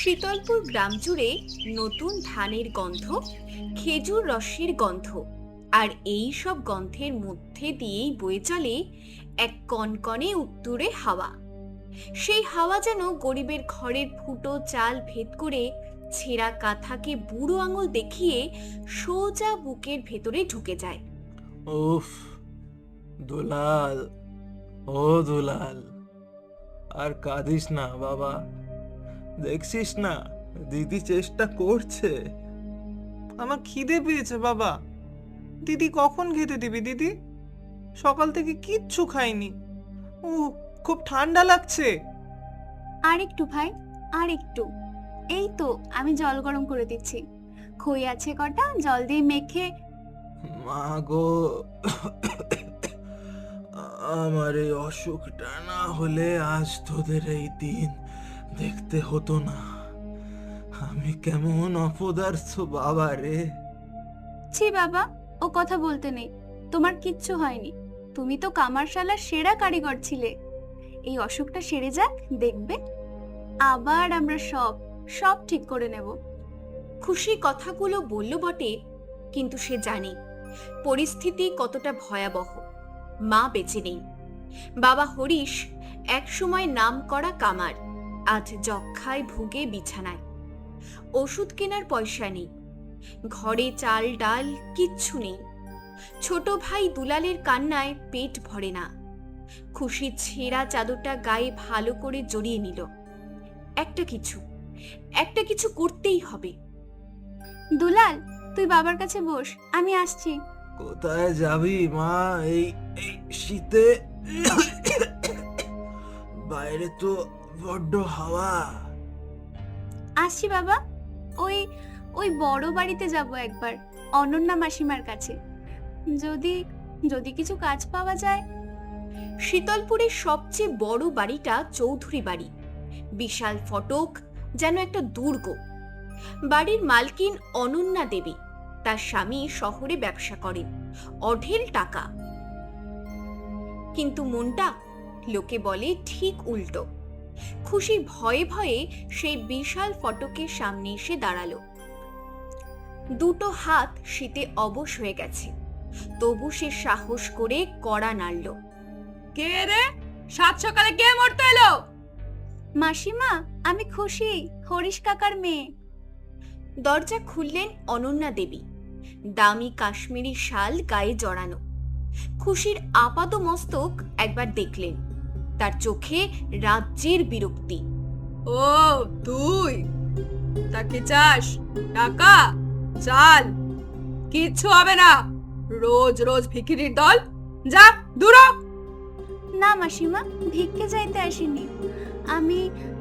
শীতলপুর গ্রাম জুড়ে নতুন ধানের গন্ধ, খেজুর রসের গন্ধ আর এই সব গন্ধের মধ্যে দিয়েই বয়ে চলে এক কনকনে উত্তুরে হাওয়া। সেই হাওয়া যেন গরিবের ঘরের ফুটো চাল ভেদ করে ছেঁড়া কাঁথাকে বুড়ো আঙুল দেখিয়ে সোজা বুকের ভেতরে ঢুকে যায়। উফ, দুলাল, ও দুলাল, আর কাঁদিস না বাবা। দেখছিস না দিদি চেষ্টা করছে। আমার খিদে পেয়েছে বাবা। দিদি কখন খেতে দিবি দিদি? সকাল থেকে কিচ্ছু খাইনি। ও খুব ঠান্ডা লাগছে। আর একটু ভাই আর একটু এই তো আমি জল গরম করে দিচ্ছি। খই আছে কটা জল দিয়ে মেখে মা গো আমার এই অসুখটা না হলে আজ তোদের এই দিন দেখতে হতো না। আমি কেমন অপদার্থ বাবা রে। ছি বাবা, ও কথা বলতে নেই। তোমার কিচ্ছু হয়নি। তুমি তো কামারশালার সেরা কারিগর ছিলে। এই অসুখটা সেরে যাক, দেখবে। আবার আমরা সব সব ঠিক করে নেব। খুশি কথাগুলো বলল বটে, কিন্তু সে জানে, পরিস্থিতি কতটা ভয়াবহ। মা বেঁচে নেই। বাবা হরিশ, একসময় নাম করা কামার। আজ যক্ষায় ভুগে বিছানায়। ওষুধ কেনার পয়সা নেই। ঘরে চাল ডাল কিচ্ছু নেই। ছোট ভাই দুলালের কান্নায় পেট ভরে না। খুশি ছেঁড়া চাদরটা গায়ে ভালো করে জড়িয়ে নিল। একটা কিছু একটা কিছু করতেই হবে। দুলাল, তুই বাবার কাছে বস, আমি আসছি। কোথায় যাবি মা? এই শীতে? বাইরে তো বড্ড হাওয়া। আসছি বাবা। ওই ওই বড় বাড়িতে যাব একবার, অনন্যা মাসিমার কাছে। যদি যদি কিছু কাজ পাওয়া যায়। শীতলপুরের সবচেয়ে বড় বাড়িটা চৌধুরী বাড়ি। বিশাল ফটক, যেন একটা দুর্গ। বাড়ির মালকিন অনন্যা দেবী। তার স্বামী শহরে ব্যবসা করেন, অঢেল টাকা। কিন্তু মনটা, লোকে বলে, ঠিক উল্টো। খুশি ভয়ে ভয়ে সেই বিশাল ফটকের সামনে এসে দাঁড়াল। দুটো হাত শীতে অবশ হয়ে গেছে। তবু সে সাহস করে কড়া নাড়ল। কে রে? সাত সকালে কে মরতে এলো? মাসিমা আমি খুশি হরিশ কাকার মেয়ে। দরজা খুললেন অনন্যা দেবী। দামি কাশ্মীরি শাল গায়ে জড়ানো। খুশির আপাত মস্তক একবার দেখলেন। তার চোখে রাজ্যের বিরক্তি। ও তুই? তাকে চাস? টাকা? চাল? কিচ্ছু হবে না। রোজ রোজ ভিখিরির দল? যা দূর না মাসিমা ভিক্ষে চাইতে আসিনি। আমি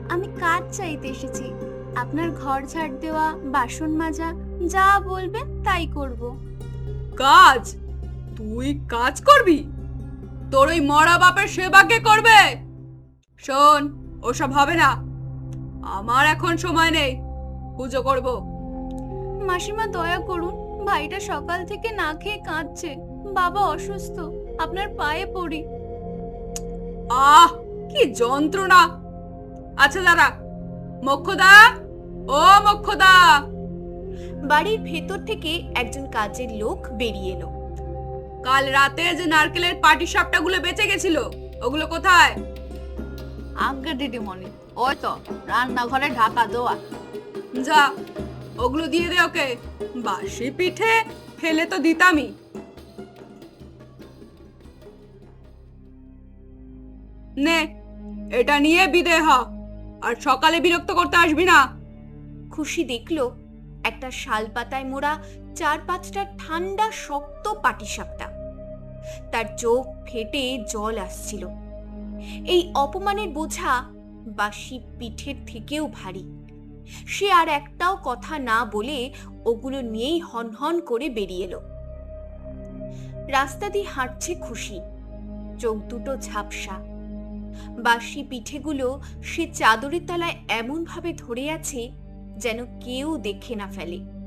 আমি কাজ চাইতে এসেছি। আপনার ঘর ঝাড় দেওয়া বাসন মাজা যা বলবেন তাই করব। কাজ? তুই কাজ করবি? তোর ওই মরা বাপের সেবা কে করবে? শোন ওসব হবে না। আমার এখন সময় নেই। পুজো করব। মাসিমা দয়া করুন ভাইটা সকাল থেকে না খেয়ে কাঁদছে। বাবা অসুস্থ আপনার পায়ে পড়ি। আহ কি যন্ত্রণা। আচ্ছা দাঁড়া। মক্ষদা? ও মক্ষদা! বাড়ির ভেতর থেকে একজন কাজের লোক বেরিয়ে এলো। কাল রাতে যে নারকেলের পাটি সাপটাগুলো বেঁচে গেছিল ওগুলো কোথায়? আজ্ঞে দিদিমণি ওই তো রান্নাঘরে ঢাকা দেওয়া। যা ওগুলো দিয়ে দে ওকে। বাসি পিঠে ফেলে তো দিতামই। নে এটা নিয়ে বিদে হ আর সকালে বিরক্ত করতে আসবি না। খুশি দেখল একটা শাল পাতায় মোড়া চার পাঁচটা ঠান্ডা শক্ত পাটিসাপটা তার চোখ ফেটে জল আসছিল। এই অপমানের বোঝা বাসি পিঠের থেকেও ভারী। সে আর একটাও কথা না বলে ওগুলো নিয়েই হনহন করে বেরিয়ে এলো। রাস্তা দিয়ে হাঁটছে খুশি, চোখ দুটো ঝাপসা। বাসি পিঠেগুলো সে চাদরের তলায় এমন ভাবে ধরে আছে যেন কেউ দেখে না ফেলে।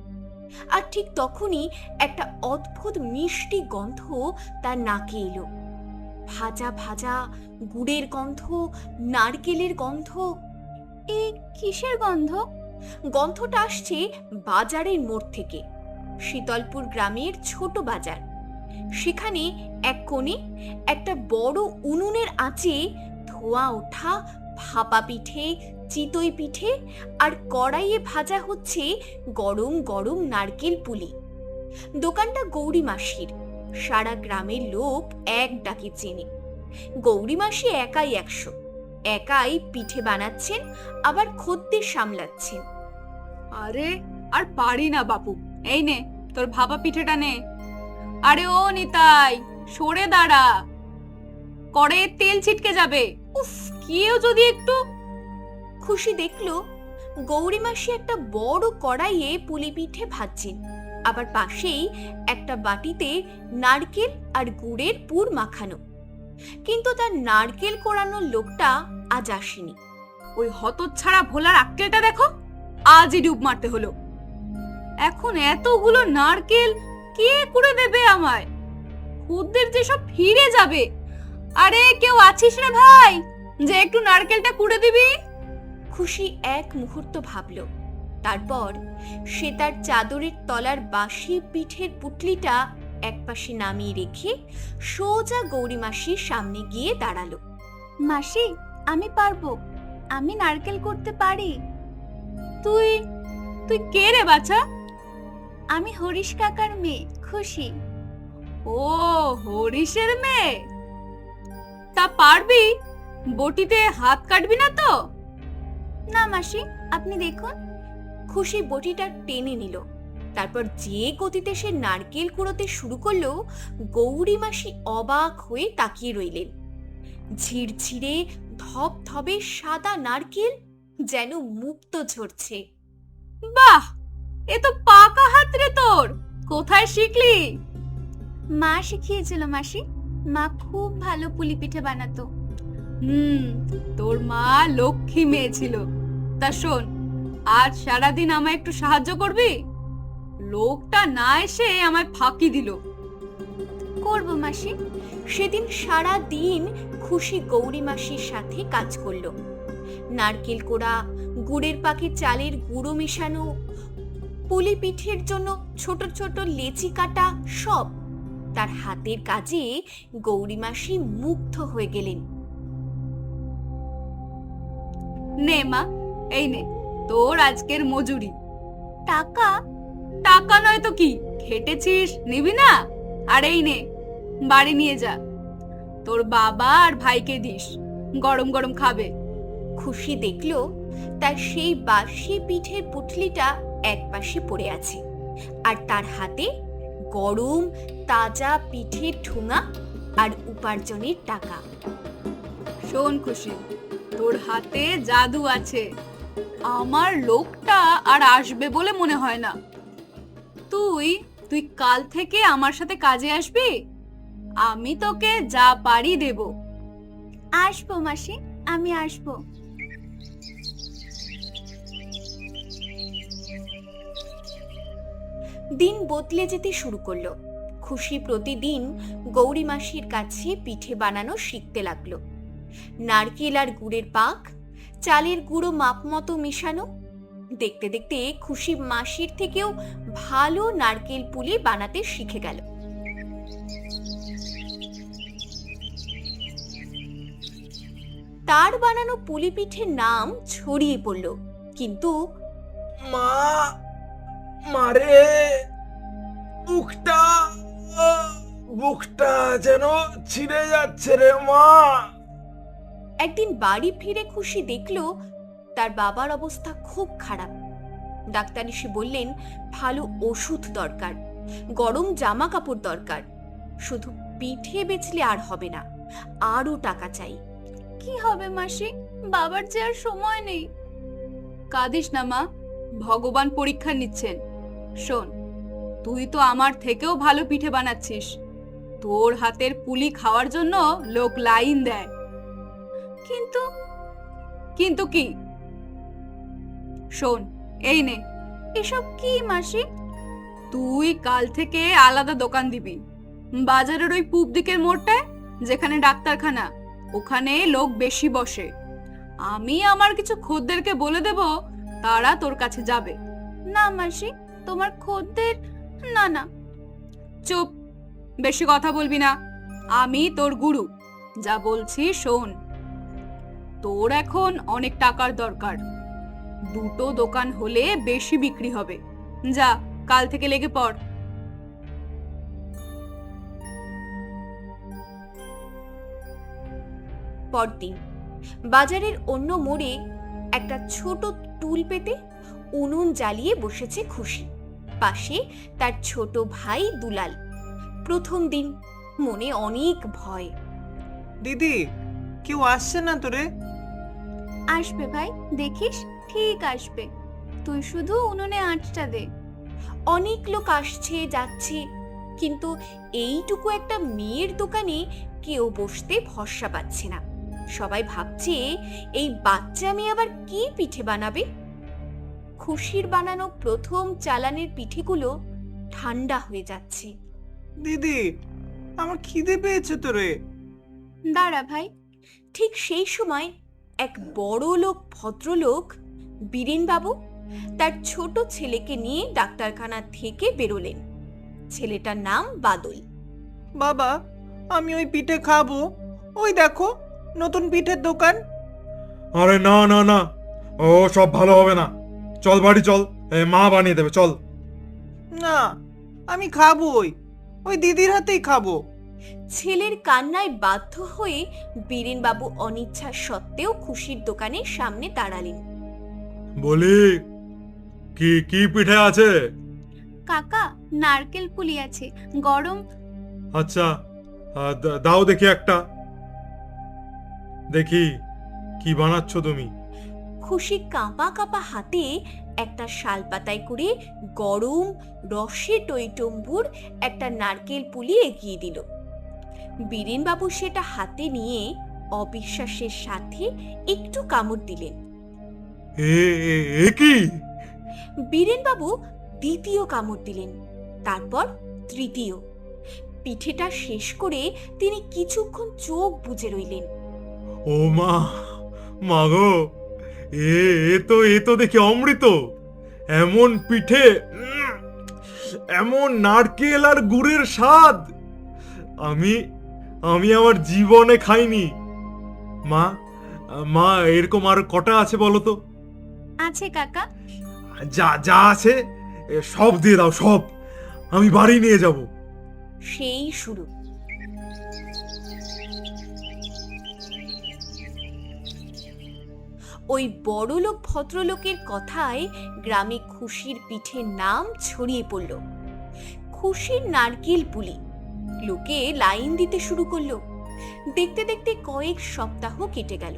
আর ঠিক তখনই একটা অদ্ভুত মিষ্টি গন্ধ তার নাকে এলো। ভাজা ভাজা গুড়ের গন্ধ, নারকেলের গন্ধ। এ কিসের গন্ধ? গন্ধটা আসছে বাজারের মোড় থেকে, শীতলপুর গ্রামের ছোট বাজার। সেখানে এক কোণে একটা বড় উনুনের আঁচে ধোঁয়া ওঠা ভাপা পিঠে চিতই পিঠে আর কড়াইয়ে ভাজা হচ্ছে গরম গরম নারকেল পুলি। দোকানটা গৌরী মাসির। সারা গ্রামের লোক এক ডাকে চেনে। গৌরী মাসি একাই একশো। একাই পিঠে বানাচ্ছেন, আবার খদ্দের সামলাচ্ছেন। আরে, আর পারি না বাপু। এই নে, তোর ভাবা পিঠেটা নে। আরে ও নিতাই, সরে দাঁড়া। করে তেল ছিটকে যাবে। উফ, কেউ যদি একটু খুশি দেখল, গৌরী মাসি একটা বড় কড়াইয়ে পুলি পিঠে ভাজছেন। আবার পাশেই একটা বাটিতে নারকেল আর গুড়ের পুর মাখানো। কিন্তু তার নারকেল কোড়ানোর লোকটা আজ আসেনি। ওই হতচ্ছাড়া ভোলার আক্কেলটা দেখো, আজই ডুব মারতে হলো। এখন এতগুলো নারকেল কে কুড়ে দেবে আমায়? খুদদের যে সব ফিরে যাবে। আরে কেউ আছিস রে ভাই? যে একটু নারকেলটা কুড়ে দিবি? খুশি এক মুহূর্ত ভাবল। তারপর সে তার চাদরের তলার বাসি পিঠের পুটলিটা একপাশে নামিয়ে রেখে সোজা গৌরী মাসির সামনে গিয়ে দাঁড়াল। মাসি আমি পারব। আমি নারকেল করতে পারি। তুই তুই কে রে বাছা? আমি হরিশ কাকার মেয়ে খুশি। ও হরিশের মেয়ে? তা পারবি? বটিতে হাত কাটবি না তো? না মাসি, আপনি দেখুন। খুশি বটিটা টেনে নিল। তারপর যে গতিতে সে নারকেল কুড়োতে শুরু করল, গৌরী মাসি অবাক হয়ে তাকিয়ে রইলেন। ঝিরঝিরে ধপ ধবধবে সাদা নারকেল যেন মুক্ত ঝরছে। বাহ! এ তো পাকা হাত রে তোর! কোথায় শিখলি? মা শিখিয়েছিল মাসি, মা খুব ভালো পুলি পিঠে বানাতো। হুম, তোর মা লক্ষ্মী মেয়ে ছিল। তা শোন, আজ সারাদিন আমায় একটু সাহায্য করবি? লোকটা না এসে আমায় ফাঁকি দিল। করব মাসি। সেদিন সারা দিন খুশি গৌরী মাসির সাথে কাজ করল। নারকেল কোড়া, গুড়ের পাকে চালের গুঁড়ো মেশানো, পুলি পিঠের জন্য ছোট ছোট লেচি কাটা সব। তার হাতের কাজে গৌরী মাসি মুগ্ধ হয়ে গেলেন। নে মা, এই নে, তোর আজকের মজুরি। টাকা? টাকা নয় তো কি? খেটেছিস? নিবি না? আর এই নে, বাড়ি নিয়ে যা। তোর বাবা আর ভাইকে দিস, গরম গরম খাবে। খুশি দেখল, তার সেই বাসি পিঠের পুটলিটা একপাশে পড়ে আছে। আর তার হাতে গরম, তাজা পিঠের ঠুঙা আর উপার্জনের টাকা। শোন খুশি তোর হাতে জাদু আছে। আমার লোকটা আর আসবে বলে মনে হয় না। তুই তুই কাল থেকে আমার সাথে কাজে আসবি? আমি তোকে যা পারি দেব। আসব মাসি, আমি আসব। দিন বদলে যেতে শুরু করল। খুশি প্রতিদিন গৌরী মাসির কাছে পিঠে বানানো শিখতে লাগল। নারকেল আর গুড়ের পাক চালের গুঁড়ো মাপ মতো মেশানো। দেখতে দেখতে খুশি মাসির থেকেও ভালো নারকেল পুলি বানাতে শিখে গেল। তার বানানো পুলি পিঠের নাম ছড়িয়ে পড়ল কিন্তু মা মারে আহ, বুকটা যেন ছিঁড়ে যাচ্ছে রে মা। একদিন বাড়ি ফিরে খুশি দেখল তার বাবার অবস্থা খুব খারাপ। ডাক্তার এসে বললেন, ভালো ওষুধ দরকার, গরম জামা কাপড় দরকার, শুধু পিঠে বেচলে আর হবে না, আরও টাকা চাই। কি হবে মাসি? বাবার যে আর সময় নেই। কাঁদিস না মা, ভগবান পরীক্ষা নিচ্ছেন। শোন, তুই তো আমার থেকেও ভালো পিঠে বানাচ্ছিস। তোর হাতের পুলি খাওয়ার জন্য লোক লাইন দেয়। কিন্তু? কিন্তু কি? শোন, এই নে। এসব কি মাসি? তুই কাল থেকে আলাদা দোকান দিবি। বাজারের ওই পূব দিকের মোড়টায়, যেখানে ডাক্তারখানা, ওখানে লোক বেশি বসে। আমি আমার কিছু খদ্দেরকে বলে দেব, তারা তোর কাছে যাবে। না মাসি, তোমার খদ্দের, না না। চুপ, বেশি কথা বলবি না। আমি তোর গুরু। যা বলছি শোন। তোর এখন অনেক টাকার দরকার। দুটো দোকান হলে বেশি বিক্রি হবে। যা, কাল থেকে লেগে পড়। পরদিন, বাজারের অন্য মোড়ে একটা ছোট টুল পেতে উনুন জ্বালিয়ে বসেছে খুশি। পাশে তার ছোট ভাই দুলাল। প্রথম দিন মনে অনেক ভয়। দিদি, কেউ আসছে না তোরে আসবে ভাই দেখিস ঠিক আসবে। তুই শুধু উনুনে আঁচটা দে। অনেক লোক আসছে যাচ্ছে কিন্তু এইটুকু একটা মেয়ের দোকানে কেউ বসতে ভরসা পাচ্ছে না। সবাই ভাবছে এই বাচ্চা মেয়ে আবার কি পিঠে বানাবে? খুশির বানানো প্রথম চালানের পিঠেগুলো ঠান্ডা হয়ে যাচ্ছে। দিদি আমার খিদে পেয়েছে তোরে দাঁড়া ভাই ঠিক সেই সময় এক বড় লোক ভদ্রলোক বীরেনবাবু তার ছোট ছেলেকে নিয়ে ডাক্তারখানা থেকে বেরোলেন। ছেলেটার নাম বাদল। বাবা আমি ওই পিঠে খাব। ওই দেখো নতুন পিঠের দোকান। আরে না না না ও সব ভালো হবে না। চল বাড়ি চল এ, মা বানিয়ে দেবে চল। না আমি খাব ওই। ওই দিদির হাতেই খাব। ছেলের কান্নায় বাধ্য হয়ে বীরেনবাবু অনিচ্ছা সত্ত্বেও খুশির দোকানের সামনে দাঁড়ালেন। বলি কি কি পিঠে আছে? কাকা নারকেল পুলি আছে গরম। আচ্ছা দা- দাও দেখি একটা। দেখি কি বানাচ্ছ তুমি? খুশি কাঁপা কাঁপা হাতে একটা শাল পাতায় করে গরম রসে টইটম্বুর একটা নারকেল পুলি এগিয়ে দিল। বীরেনবাবু সেটা হাতে নিয়ে অবিশ্বাসের সাথে একটু কামড় দিলেন। কি? বীরেনবাবু দ্বিতীয় কামড় দিলেন তারপর তৃতীয়। পিঠেটা শেষ করে তিনি কিছুক্ষণ চোখ বুজে রইলেন। ও মা মাগো এ এ তো এ তো দেখি অমৃত। এমন পিঠে এমন নারকেল আর গুড়ের স্বাদ। আমি আমি আমার জীবনে খাইনি। মা মা এরকম আর কটা আছে বলো তো? আছে কাকা। যা যা আছে সব দিয়ে দাও সব। আমি বাড়ি নিয়ে যাব। সেই শুরু। ওই বড়লোক ভদ্রলোকের কথায় গ্রামে খুশির পিঠে নাম ছড়িয়ে পড়ল। খুশির নারকেল পুলি। লোকে লাইন দিতে শুরু করল। দেখতে দেখতে কয়েক সপ্তাহ কেটে গেল।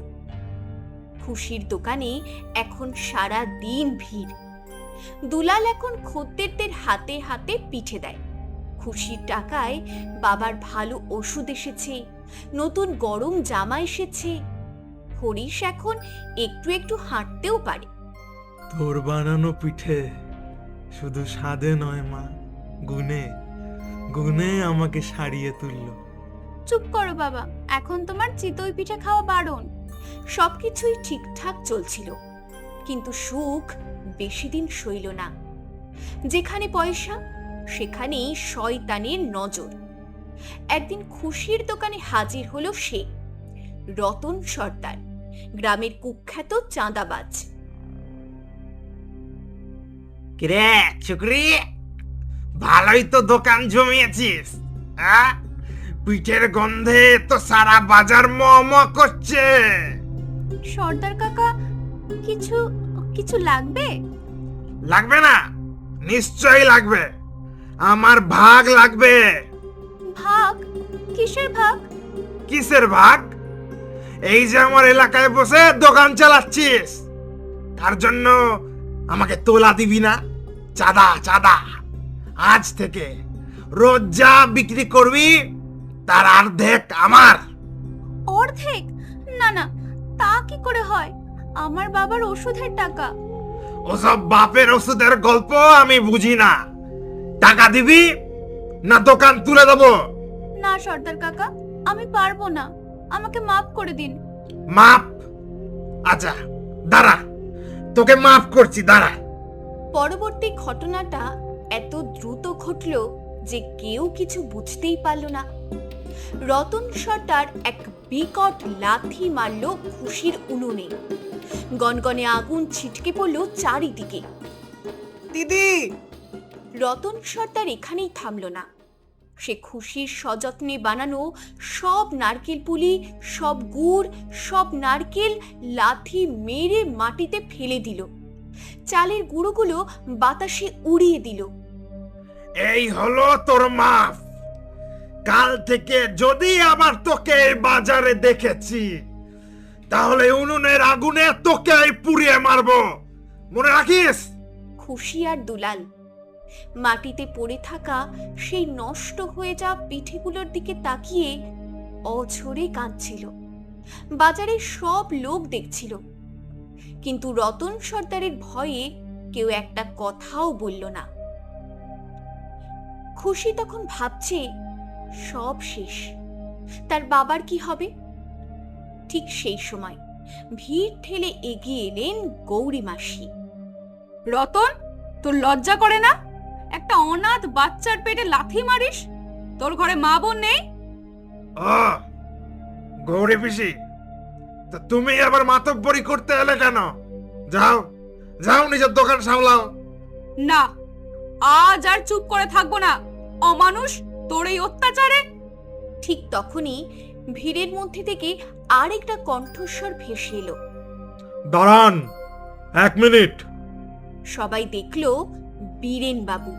খুশির দোকানে এখন সারা দিন ভিড়। দুলাল এখন খদ্দেরদের হাতে হাতে পিঠে দেয়। খুশির টাকায় বাবার ভালো ওষুধ এসেছে, নতুন গরম জামা এসেছে। হরিশ এখন একটু একটু হাঁটতেও পারে। তোর বানানো পিঠে শুধু স্বাদে নয় মা গুনে গুনে আমাকে সারিয়ে তুললো। চুপ করো বাবা এখন তোমার চিতই পিঠে খাওয়া বারণ। সবকিছুই ঠিকঠাক চলছিল কিন্তু সুখ বেশি দিন সইল না। যেখানে পয়সা সেখানেই শয়তানের নজর। একদিন খুশির দোকানে হাজির হলো সে রতন সর্দার গ্রামের কুখ্যাত চাঁদাবাজ। কিরে চুকরি ভালোই তো দোকান জমিয়েছিস হ্যাঁ? পিঠের গন্ধে তো সারা বাজার ম করছে। সর্দার কাকা কিছু কিছু লাগবে? লাগবে না? নিশ্চয়ই লাগবে। আমার ভাগ লাগবে। ভাগ? কিসের ভাগ? কিসের ভাগ? এই যে আমার এলাকায় বসে দোকান চালাচ্ছিস তার জন্য আমাকে তোলা দিবি না? চাঁদা চাঁদা। আজ থেকে রোজ যা বিক্রি করবি তার অর্ধেক আমার। অর্ধেক? না না তা কি করে হয়? আমার বাবার ওষুধের টাকা। ওসব বাপের ওষুধের গল্প আমি বুঝি না। টাকা দিবি না দোকান তুলে দেবো? না সর্দার কাকা আমি পারব না। আমাকে মাফ করে দিন। মাপ আচ্ছা দাঁড়া তোকে মাফ করছি দাঁড়া। পরবর্তী ঘটনাটা এত দ্রুত ঘটল যে কেউ কিছু বুঝতেই পারল না। রতন সর্দার এক বিকট লাথি মারল খুশির উনুনে। গনগনে আগুন ছিটকে পড়ল চারিদিকে। দিদি! রতন সর্দার এখানেই থামল না। সে খুশির সযত্নে বানানো সব নারকেল পুলি সব গুড় সব নারকেল লাথি মেরে মাটিতে ফেলে দিল। চালের গুঁড়োগুলো বাতাসে উড়িয়ে দিল। এই হলো তোর মাফ। কাল থেকে যদি আবার তোকে এই বাজারে দেখেছি, তাহলে উনুনের আগুনে তোকে পুড়িয়ে মারবো। মনে রাখিস? খুশি আর দুলাল। মাটিতে পড়ে থাকা সেই নষ্ট হয়ে যাওয়া পিঠেগুলোর দিকে তাকিয়ে অঝরে কাঁদছিল। বাজারে সব লোক দেখছিল। কিন্তু রতন সর্দারের ভয়ে কেউ একটা কথাও বলল না। খুশি তখন ভাবছে সব শেষ। তার বাবার কি হবে? ঠিক সেই সময় ভিড় ঠেলে এগিয়ে এলেন গৌরী মাসি। রতন তোর লজ্জা করে না? একটা অনাথ বাচ্চার পেটে লাথি মারিস? তোর ঘরে মা বোন নেই? গৌরী পিসি তা তুমি আবার মাতব্বরি করতে এলে কেন? যাও যাও নিজের দোকান সামলাও। না আজ আর চুপ করে থাকব না। অমানুষ তোর এই অত্যাচারে? ঠিক তখনই ভিড়ের মধ্যে থেকে আরেকটা কণ্ঠস্বর ভেসে এলো। দাঁড়ান এক মিনিট। সবাই দেখল বীরেন বাবু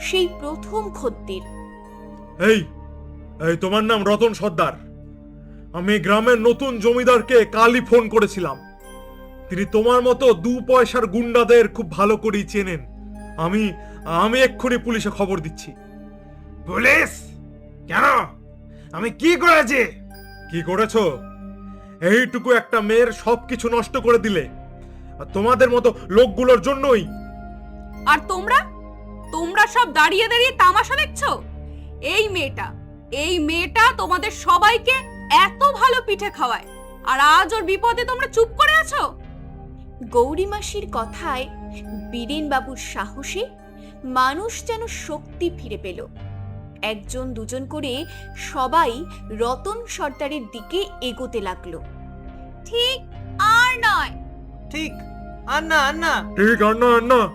সেই প্রথম খদ্দের। এই এই তোমার নাম রতন সর্দার। আমি গ্রামের নতুন জমিদারকে কালই ফোন করেছিলাম। তিনি তোমার মতো দু পয়সার গুন্ডাদের খুব ভালো করেই চেনেন। আমি আমি এক্ষুনি পুলিশে খবর দিচ্ছি। পুলিশ? কেন? আমি কি করেছি? কি করেছ? এইটুকু একটা মেয়ের সবকিছু নষ্ট করে দিলে। আর তোমাদের মতো লোকগুলোর জন্যই। আর তোমরা? তোমরা সব দাঁড়িয়ে দাঁড়িয়ে তামাশা দেখছ? এই মেয়েটা এই মেয়েটা তোমাদের সবাইকে এত ভালো পিঠে খাওয়ায়। আর আজ ওর বিপদে তোমরা চুপ করে আছো? গৌরী মাসির কথায় বীরেন বাবুর সাহসে মানুষ যেন শক্তি ফিরে পেল। একজন দুজন করে সবাই রতন সর্দারের দিকে এগোতে লাগল। ঠিক আর নয়। ঠিক আর না আর না ঠিক আর না আর না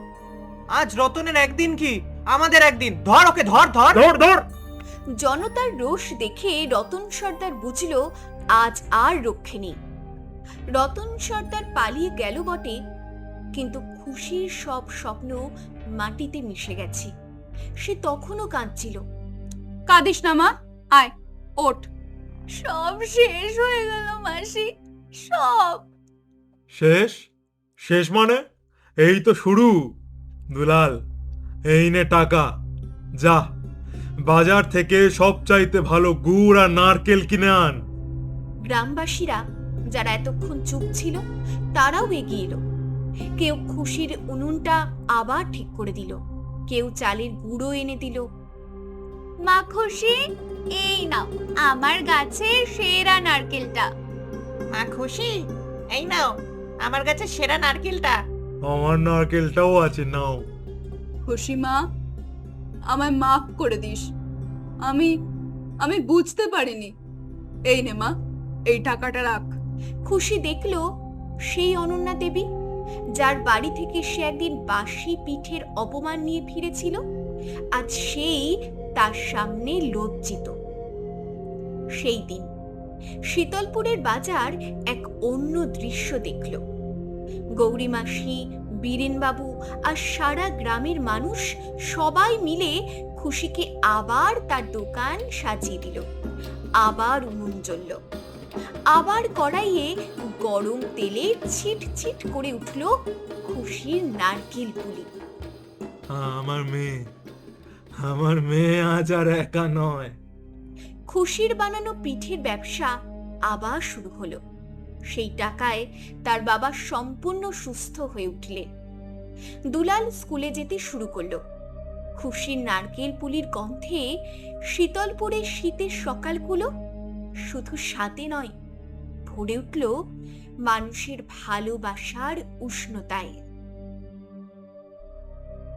আজ রতনের একদিন কি? আমাদের একদিন। ধর ওকে ধর ধর। ধর ধর। জনতার রোষ দেখে রতন সর্দার বুঝল আজ আর রক্ষে নেই। রতন সর্দার পালিয়ে গেল বটে কিন্তু খুশির সব স্বপ্ন মাটিতে মিশে গেছে। সে তখনও কাঁদছিল। কাঁদিস না মা। আয় ওঠ। সব শেষ হয়ে গেল মাসি। সব। শেষ? শেষ মানে? এই তো শুরু দুলাল। এই নে টাকা। যা। বাজার থেকে সব চাইতে ভালো গুড় আর নারকেল কিনে আন। গ্রামবাসীরা যারা এতক্ষণ চুপ ছিল তারাও এগিয়ে এলো। কেউ খুশির উনুনটা আবার ঠিক করে দিল। কেউ চালের গুঁড়ো এনে দিল। মা খুশি এই নাও আমার গাছের সেরা নারকেলটা। মা খুশি এই নাও আমার কাছে সেরা নারকেলটা। আমার নারকেলটাও আছে নাও। খুশি মা আমায় মাফ করে দিস। আমি আমি বুঝতে পারিনি। এই নে মা এই টাকাটা রাখ। খুশি দেখল সেই অনন্যা দেবী যার বাড়ি থেকে সে একদিন বাসি পিঠের অপমান নিয়ে ফিরেছিল। আজ সেই তার সামনে লজ্জিত। সেই দিন শীতলপুরের বাজার এক অন্য দৃশ্য দেখল। গৌরী মাসি, বীরেনবাবু আর সারা গ্রামের মানুষ সবাই মিলে খুশিকে আবার তার দোকান সাজিয়ে দিল, আবার উনুন জ্বলল। আবার কড়াইয়ে গরম তেলে ছিট ছিট করে উঠল খুশির নারকেল পুলি। আমার মেয়ে। আমার মেয়ে আজ আর একা নয়। খুশির বানানো পিঠের ব্যবসা আবার শুরু হলো। সেই টাকায় তার বাবা সম্পূর্ণ সুস্থ হয়ে উঠলেন। দুলাল স্কুলে যেতে শুরু করল। খুশির নারকেল পুলির গন্ধে শীতলপুরের শীতের সকালগুলো শুধু সাথে নয়, ভরে উঠল মানুষের ভালোবাসার উষ্ণতায়।